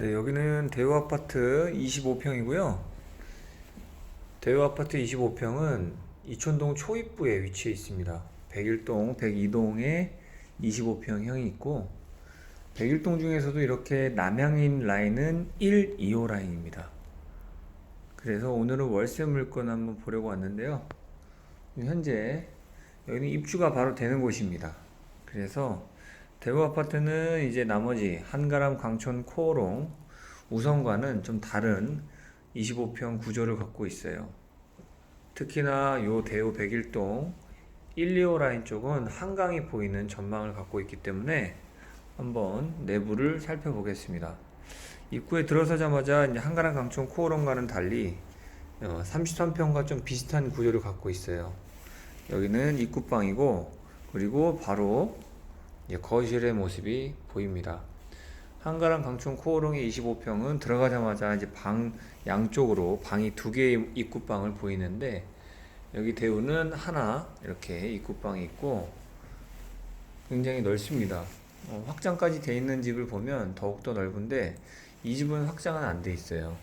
네, 여기는 대우 아파트 25평이고요. 대우 아파트 25평은 이촌동 초입부에 위치해 있습니다. 101동, 102동에 25평형이 있고 101동 중에서도 이렇게 남향인 라인은 1, 2호 라인입니다. 그래서 오늘은 월세 물건 한번 보려고 왔는데요. 현재 여기는 입주가 바로 되는 곳입니다. 그래서 대구 아파트는 이제 나머지 한가람, 광천, 코오롱, 우성과는 좀 다른 25평 구조를 갖고 있어요. 특히나 요 대우 101동 1, 2호 라인 쪽은 한강이 보이는 전망을 갖고 있기 때문에 한번 내부를 살펴보겠습니다. 입구에 들어서자마자 한가람, 광천, 코오롱과는 달리 어, 33평과 좀 비슷한 구조를 갖고 있어요. 여기는 입구방이고 그리고 바로 예, 거실의 모습이 보입니다. 한가람 강촌 코오롱의 25평은 들어가자마자 이제 방 양쪽으로 방이 두 개의 입구방을 보이는데 여기 대우는 하나 이렇게 입구방이 있고 굉장히 넓습니다. 어, 확장까지 돼 있는 집을 보면 더욱더 넓은데 이 집은 확장은 안 돼 있어요.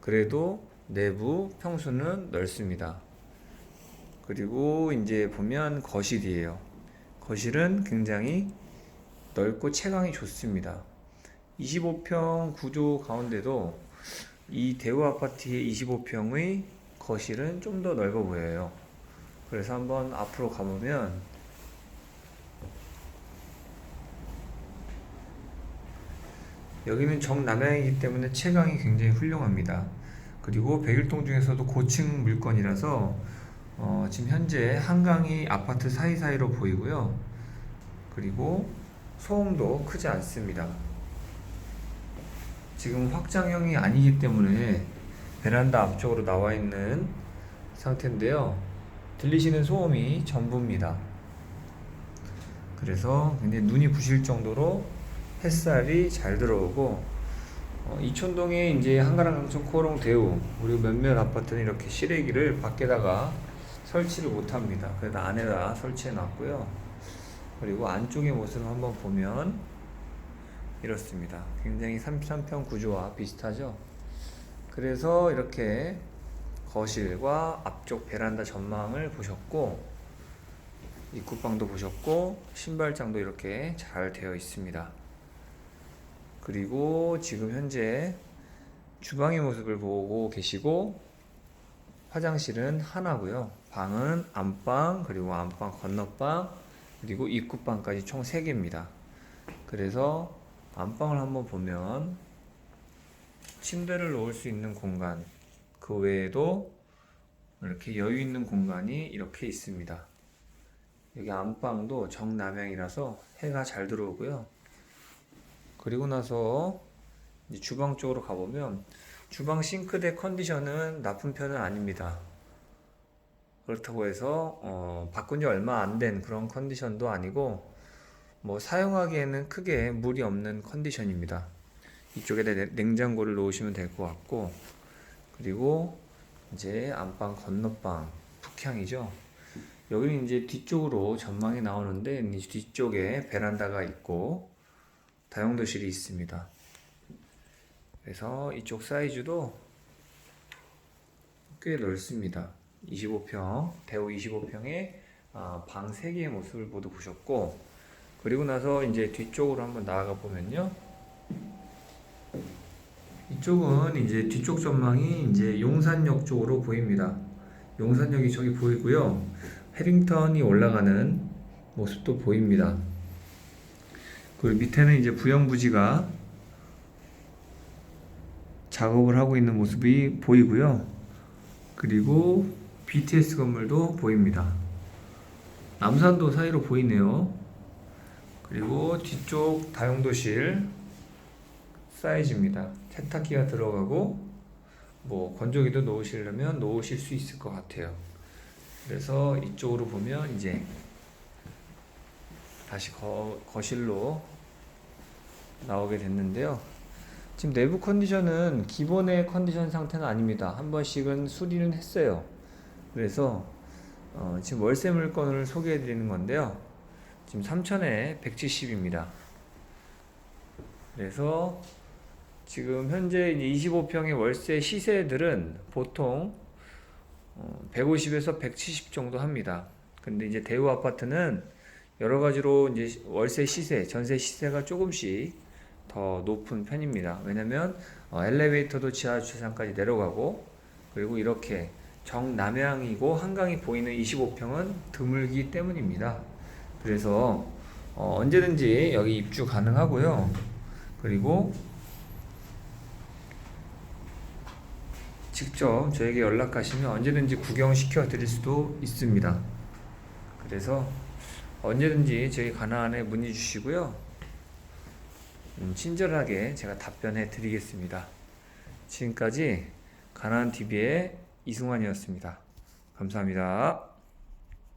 그래도 내부 평수는 넓습니다. 그리고 이제 보면 거실이에요. 거실은 굉장히 넓고 채광이 좋습니다. 25평 구조 가운데도 이 대우 아파트의 25평의 거실은 좀 더 넓어 보여요. 그래서 한번 앞으로 가보면 여기는 정남향이기 때문에 채광이 굉장히 훌륭합니다. 그리고 백일동 중에서도 고층 물건이라서 어, 지금 현재 한강이 아파트 사이사이로 보이고요. 그리고 소음도 크지 않습니다. 지금 확장형이 아니기 때문에 베란다 앞쪽으로 나와 있는 상태인데요. 들리시는 소음이 전부입니다. 그래서 굉장히 눈이 부실 정도로 햇살이 잘 들어오고 어, 이촌동에 이제 한가람 강촌 코롱 대우 그리고 몇몇 아파트는 이렇게 실외기를 밖에다가 설치를 못합니다. 그래서 안에다 설치해 놨고요. 그리고 안쪽의 모습을 한번 보면 이렇습니다. 굉장히 33평 구조와 비슷하죠. 그래서 이렇게 거실과 앞쪽 베란다 전망을 보셨고 입구방도 보셨고 신발장도 이렇게 잘 되어 있습니다. 그리고 지금 현재 주방의 모습을 보고 계시고 화장실은 하나고요. 방은 안방 그리고 안방 건너방 그리고 입구방까지 총 3개입니다. 그래서 안방을 한번 보면 침대를 놓을 수 있는 공간 그 외에도 이렇게 여유 있는 공간이 이렇게 있습니다. 여기 안방도 정남향이라서 해가 잘 들어오고요. 그리고 나서 주방 쪽으로 가보면 주방 싱크대 컨디션은 나쁜 편은 아닙니다. 그렇다고 해서 어, 바꾼 지 얼마 안 된 그런 컨디션도 아니고 뭐 사용하기에는 크게 무리 없는 컨디션입니다. 이쪽에다 냉- 냉장고를 놓으시면 될 것 같고 그리고 이제 안방 건너방 북향이죠. 여기는 이제 뒤쪽으로 전망이 나오는데 이 뒤쪽에 베란다가 있고 다용도실이 있습니다. 그래서 이쪽 사이즈도 꽤 넓습니다. 25평, 대우 25평에 아, 방 3개의 모습을 모두 보셨고 그리고 나서 이제 뒤쪽으로 한번 나아가 보면요. 이쪽은 이제 뒤쪽 전망이 이제 용산역 쪽으로 보입니다. 용산역이 저기 보이고요. 해링턴이 올라가는 모습도 보입니다. 그 밑에는 이제 부영부지가 작업을 하고 있는 모습이 보이고요. 그리고 BTS 건물도 보입니다. 남산도 사이로 보이네요. 그리고 뒤쪽 다용도실 사이즈입니다. 세탁기가 들어가고 뭐 건조기도 놓으시려면 놓으실 수 있을 것 같아요. 그래서 이쪽으로 보면 이제 다시 거, 거실로 나오게 됐는데요. 지금 내부 컨디션은 기본의 컨디션 상태는 아닙니다. 한 번씩은 수리는 했어요. 그래서 어, 지금 월세 물건을 소개해 드리는 건데요. 지금 3천에 170입니다. 그래서 지금 현재 25평의 월세 시세들은 보통 150에서 170 정도 합니다. 근데 이제 대우 아파트는 여러 가지로 이제 월세 시세, 전세 시세가 조금씩 더 높은 편입니다. 왜냐면 어, 엘리베이터도 지하 주차장까지 내려가고 그리고 이렇게 정남향이고 한강이 보이는 25평은 드물기 때문입니다. 그래서 어, 언제든지 여기 입주 가능하고요. 그리고 직접 저에게 연락하시면 언제든지 구경시켜 드릴 수도 있습니다. 그래서 언제든지 저희 가나안에 문의 주시고요. 음, 친절하게 제가 답변해 드리겠습니다. 지금까지 가나안 TV의 이승환이었습니다. 감사합니다.